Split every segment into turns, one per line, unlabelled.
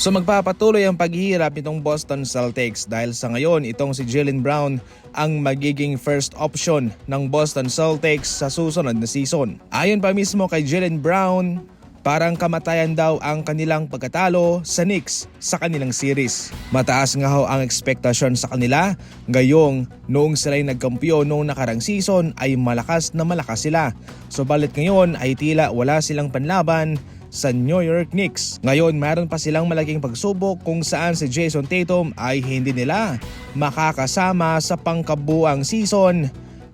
So magpapatuloy ang paghihirap nitong Boston Celtics dahil sa ngayon itong si Jalen Brown ang magiging first option ng Boston Celtics sa susunod na season. Ayon pa mismo kay Jalen Brown, parang kamatayan daw ang kanilang pagkatalo sa Knicks sa kanilang series. Mataas nga ho ang ekspektasyon sa kanila, gayong noong sila'y nagkampiyon noong nakarang season ay malakas na malakas sila. Subalit ngayon ay tila wala silang panlaban sa New York Knicks. Ngayon, meron pa silang malaking pagsubok kung saan si Jason Tatum ay hindi nila makakasama sa pangkabuang season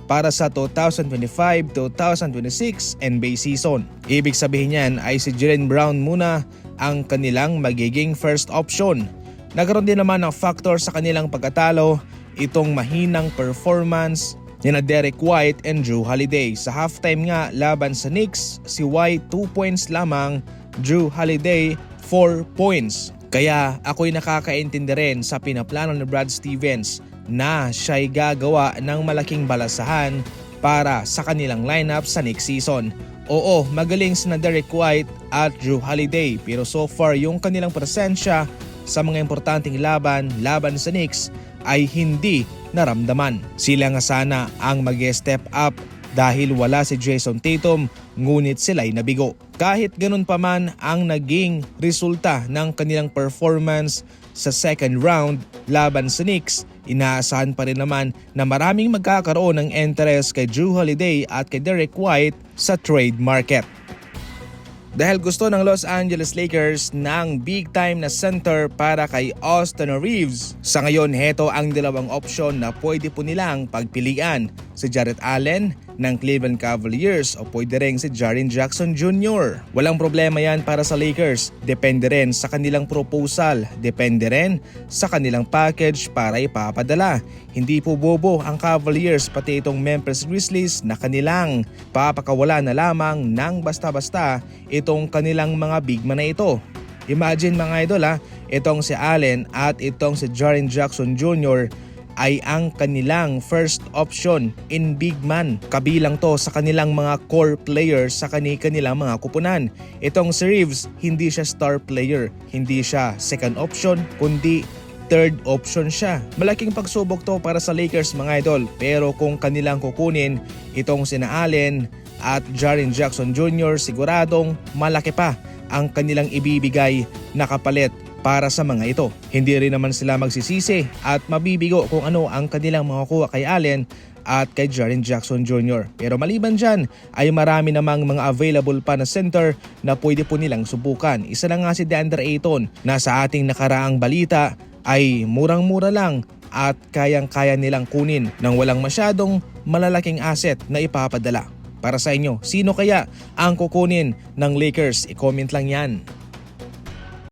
para sa 2025-2026 NBA season. Ibig sabihin niyan ay si Jalen Brown muna ang kanilang magiging first option. Nagkaroon din naman ng factor sa kanilang pagkatalo itong mahinang performance ni na Derek White and Drew Holiday. Sa halftime nga laban sa Knicks, si White 2 points lamang, Drew Holiday 4 points. Kaya ako'y nakakaintindi rin sa pinaplano ni Brad Stevens na siya'y gagawa ng malaking balasahan para sa kanilang lineup sa next season. Oo, magaling sina Derek White at Drew Holiday pero so far yung kanilang presensya sa mga importanteng laban, laban sa Knicks ay hindi naramdaman. Sila nga sana ang mag-step up dahil wala si Jason Tatum ngunit sila'y nabigo. Kahit ganun pa man ang naging resulta ng kanilang performance sa second round laban sa Knicks, inaasahan pa rin naman na maraming magkakaroon ng interest kay Drew Holiday at kay Derek White sa trade market. Dahil gusto ng Los Angeles Lakers ng big time na center para kay Austin Reeves. Sa ngayon, heto ang dalawang opsyon na pwede po nilang pagpilian. Si Jarrett Allen ng Cleveland Cavaliers o pwede rin si Jaren Jackson Jr. Walang problema yan para sa Lakers. Depende rin sa kanilang proposal. Depende rin sa kanilang package para ipapadala. Hindi po bobo ang Cavaliers pati itong Memphis Grizzlies na kanilang papakawala na lamang ng basta-basta itong kanilang mga big man na ito. Imagine mga idol ha, itong si Allen at itong si Jaren Jackson Jr. ay ang kanilang first option in big man. Kabilang to sa kanilang mga core players sa kani-kanilang mga kupunan. Itong si Reeves, hindi siya star player, hindi siya second option, kundi third option siya. Malaking pagsubok to para sa Lakers mga idol pero kung kanilang kukunin itong sina Allen at Jaren Jackson Jr. siguradong malaki pa ang kanilang ibibigay na kapalit para sa mga ito. Hindi rin naman sila magsisisi at mabibigo kung ano ang kanilang makukuha kay Allen at kay Jaren Jackson Jr. Pero maliban dyan ay marami namang mga available pa na center na pwede po nilang subukan. Isa na nga si DeAndre Ayton na sa ating nakaraang balita ay murang-mura lang at kayang-kaya nilang kunin nang walang masyadong malalaking asset na ipapadala. Para sa inyo, sino kaya ang kukunin ng Lakers? I-comment lang yan.